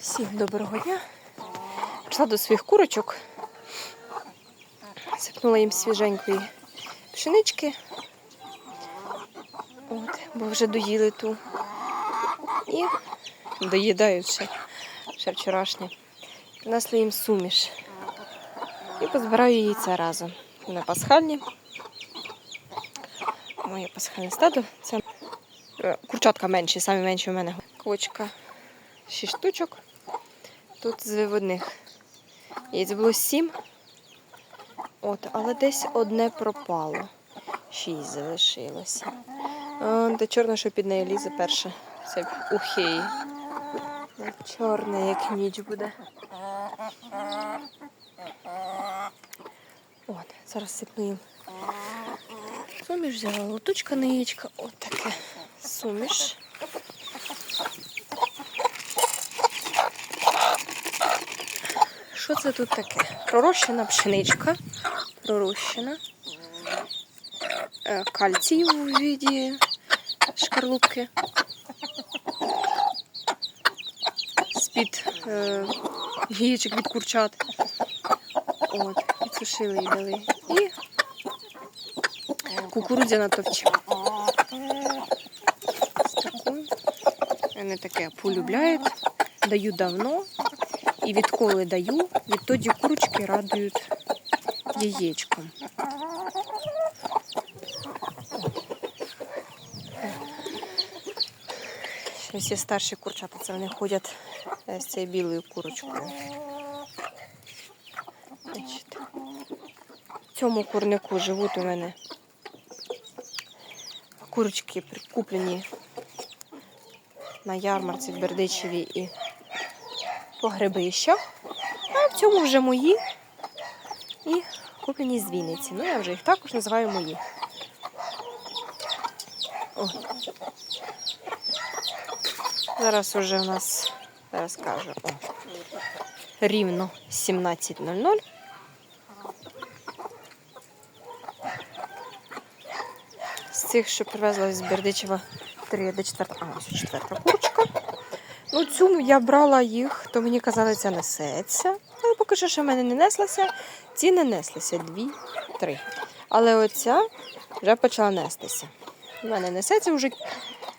Всім доброго дня. Прийшла до своїх курочок. Сипнула їм свіженької пшенички. От, бо вже доїли ту. І доїдають ще, ще вчорашнє. Принесли їм суміш. І позбираю яйця разом. Вони пасхальні. Моє пасхальне стадо. Це е, курчатка менші, самі менші у мене. Квочка 6 штучок. Тут з виводних. Яєць було 7. От, але десь одне пропало. Шість залишилося. А, Та чорна, що під нею лізе перше. Це ухей. Чорне, як ніч буде. От, зараз сипну. Суміш взяла лоточка на яєчка. От таке суміш. Це тут таке? Пророщена пшеничка. Пророщена. Е, Кальцій у віді шкарлупки. З-під е, яєчок від курчат. От, підсушили і дали. І кукурудзяна товча. Вони таке полюбляють. Даю давно. І відколи даю, відтоді курочки радують яєчком. Є старші курчата, це вони ходять е, з цією білою курочкою. В цьому курнику живуть у мене курочки куплені на ярмарці в Бердичеві і по грибищах. А в цьому вже мої і куплені з Вінниці. Ну, я вже їх також називаю мої. О. Зараз уже у нас, зараз кажу, о, рівно 17.00. З цих, що привезла з Бердичева 3 до 4. А, ось четверта курочка. Ну, цю я брала їх, то мені казали, це несеться. Але поки що ще в мене не неслася. Ці не неслися дві, три. Але оця вже почала нестися. У мене несеться вже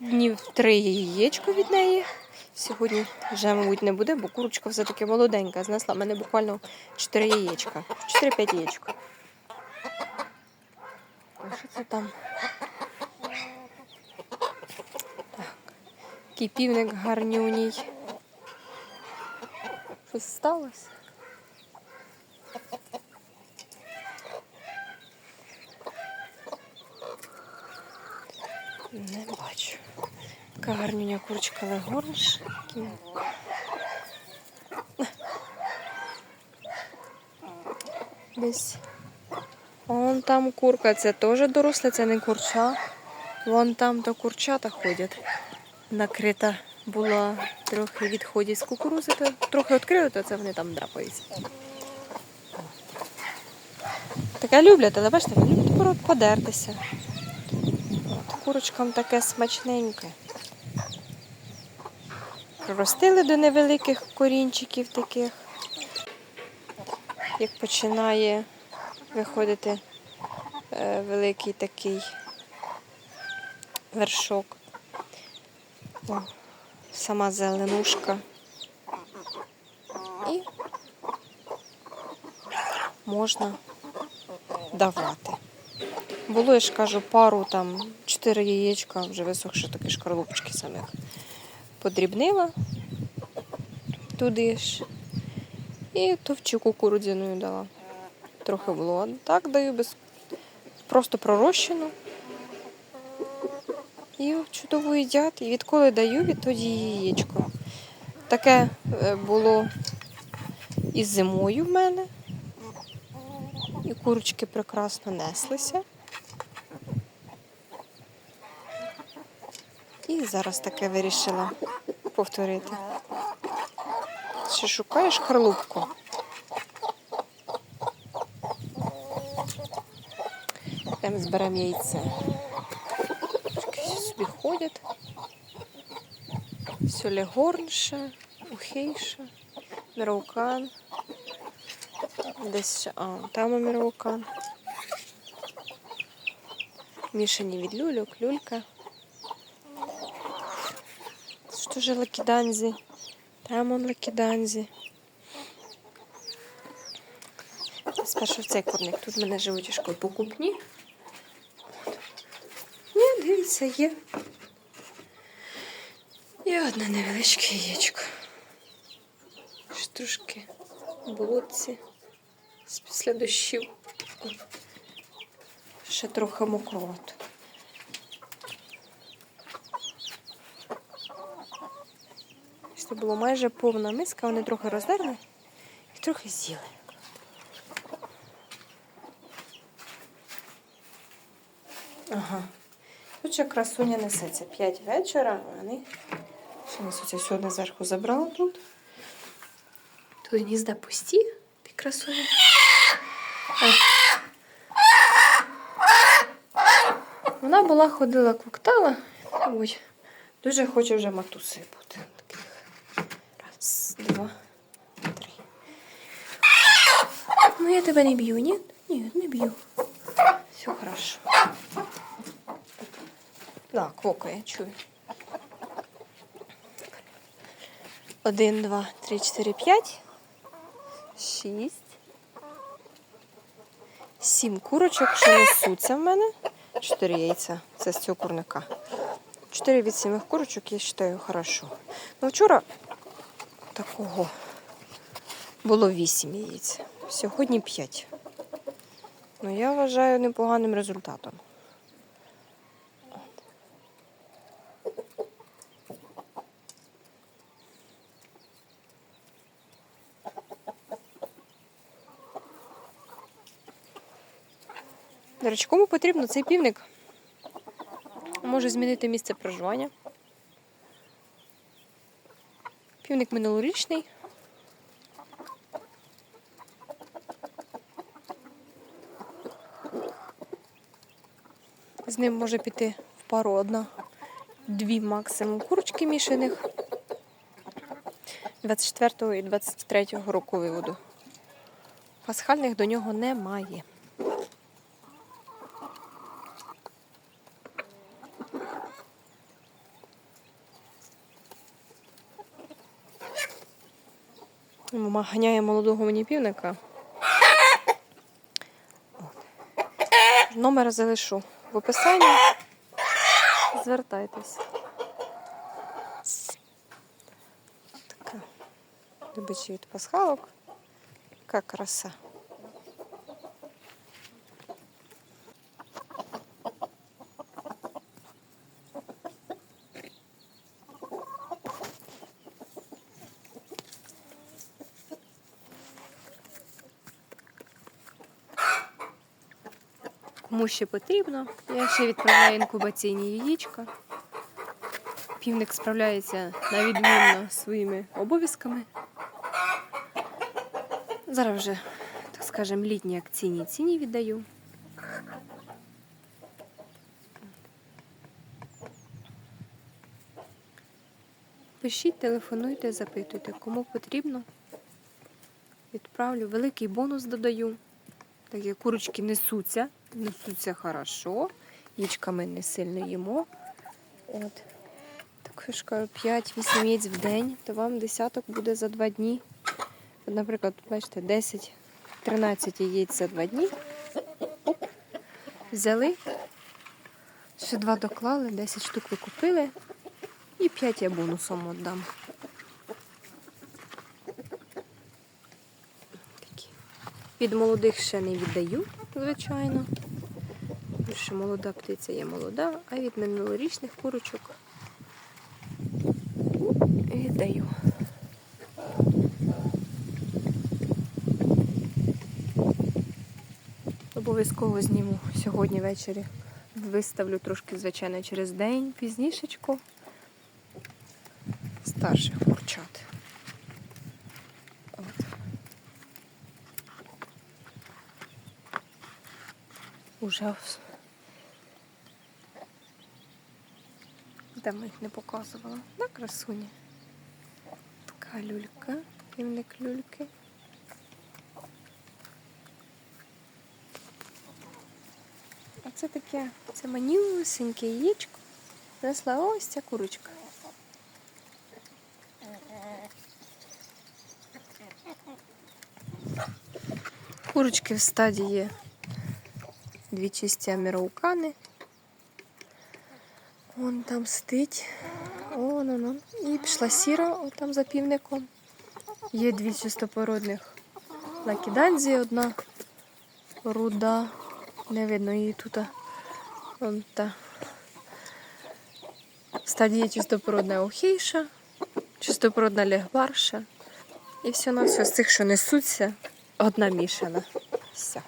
днів три яєчко від неї. Сьогодні вже, мабуть, не буде, бо курочка все-таки молоденька. Знесла в мене буквально 4 яєчка. 4-5 яєчка. А що це там? Такий півник гарнюній. Щось сталося? Не бачу. Така гарнюня курочка легориш. Десь. Вон там курка, це теж доросла, це не курча. Вон там то курчата ходять накрита була трохи відходів з кукурузи, то трохи відкрили, то це вони там драпаються. Таке люблять, але бачите, вони люблять подертися. От, курочкам таке смачненьке. Проростили до невеликих корінчиків таких. Як починає виходити е, великий такий вершок. О, сама зеленушка. І можна давати. Було, я ж кажу, пару там, чотири яєчка, вже висохши такі шкарлупочки самих. Подрібнила туди ж. І товчу кукурудзяною дала. Трохи було. Так даю без просто пророщену. І чудово їдять. І відколи даю, відтоді яєчко. Таке е, було і зимою в мене. І курочки прекрасно неслися. І зараз таке вирішила повторити. Чи шукаєш харлупку? Йдемо зберемо яйце Все легорніше. Ухейша, Міраукан. Десь. А, там Міраукан. Мішані від люльок, люлька. Що ж лакіданзі? Там он лакіданзі. Спершу в цей курник. Тут в мене живуть школи покупні. Дивіться, є. Є одне невеличке яєчко. Ще трошки болотці з після дощів. Ще трохи мокровато. Це було майже повна миска, вони трохи роздерли і трохи з'їли. Ага. Тут ще красуня несеться. П'ять вечора, вони ще несуться. Сьогодні зверху забрала тут. Тут гнізда пусті, ти красуня. Вона була ходила, квактала. Ой, дуже хоче вже матуси бути. Раз, два, три. Ну, я тебе не б'ю, ні? Ні, не б'ю. Все хорошо. Да, квокає, чую. Один, два, три, чотири, п'ять. Шість. Сім курочок, що несуться в мене. Чотири яйця. Це з цього курника. Чотири від сімих курочок, я вважаю, хорошо. Ну, вчора такого було вісім яєць. Сьогодні п'ять. Ну, я вважаю непоганим результатом. Речі, кому потрібно цей півник? Може змінити місце проживання. Півник минулорічний. З ним може піти в пару одна, дві максимум курочки мішаних 24 і 23 року виводу. Пасхальних до нього немає. Мама ганяє молодого мені півника. Номер залишу в описанні. Звертайтесь. Така. Любичі від пасхалок. Яка краса. Кому ще потрібно, я ще відправляю інкубаційні яєчка. Півник справляється на відмінно своїми обов'язками. Зараз вже, так скажемо, літні акційні ціні віддаю. Пишіть, телефонуйте, запитуйте, кому потрібно. Відправлю. Великий бонус додаю. Такі курочки несуться, несуться хорошо. Яєчками не сильно їмо. От. Так я ж кажу, 5-8 яєць в день, то вам десяток буде за 2 дні. Наприклад, бачите, 10-13 яєць за 2 дні. Взяли, ще 2 доклали, 10 штук ви купили. І 5 я бонусом віддам. Від молодих ще не віддаю, звичайно. Що молода птиця є молода, а від минулорічних курочок віддаю. Обов'язково зніму сьогодні ввечері. Виставлю трошки, звичайно, через день пізнішечко старших курчат. От. Уже Давно їх не показувала. На красуні. Така. Люлька, півник люльки. А це таке, це манюсеньке яєчко. Несла ось ця курочка. Курочки в стадії дві чисті аміраукани. Вон там сидить. Вон, вон, вон. І пішла сіра там за півником. Є дві чистопородних лакіданзі, одна руда. Не видно її тут. Вон та. В стадії чистопородна охейша, чистопородна легбарша. І все на все з цих, що несуться, одна мішана. Все.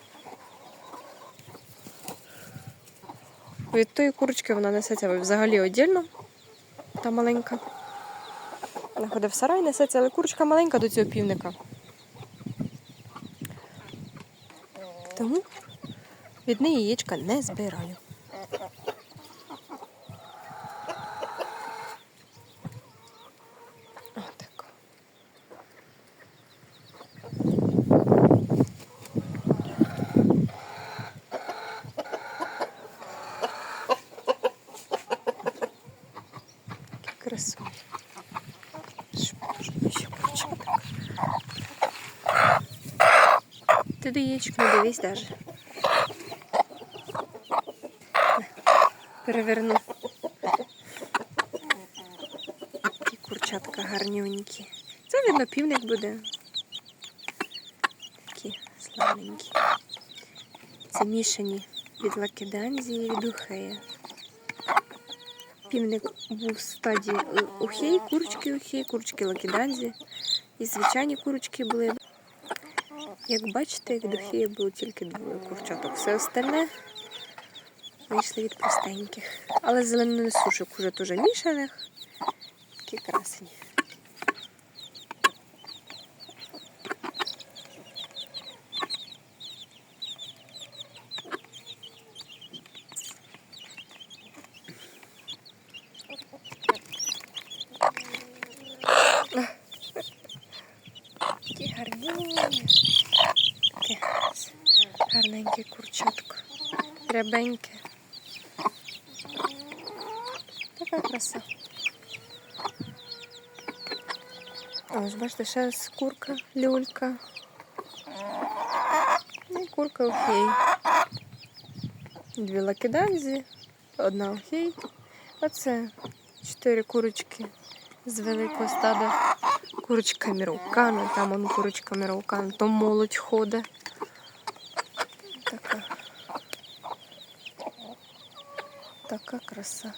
Від тої курочки вона несеться взагалі віддільно. Та маленька. Вона ходить в сарай, несеться, але курочка маленька до цього півника. Тому від неї яєчка не збираю. Ти до не дивись даже. Переверну. Такі курчатка гарнюнькі. Це видно півник буде. Такі славненькі. Це мішані від лакеданзії від ухея. Півник був в стадії ухей, курочки ухей, курочки лакеданзі. І звичайні курочки були. Як бачите, від Офії було тільки двоє курчаток. Все остальне вийшли від простеньких. Але зеленонесушок уже теж мішаних. Такі красені. Гарні. Таке гарненьке курчатко. Рябеньке. Така краса. Ось, бачите, ще курка, люлька. І курка окей. Дві лакеданзі, одна окей. Оце чотири курочки з великого стада. Курочка міраукана, там он курочка міраукана, то молодь ходить. Така. Така краса.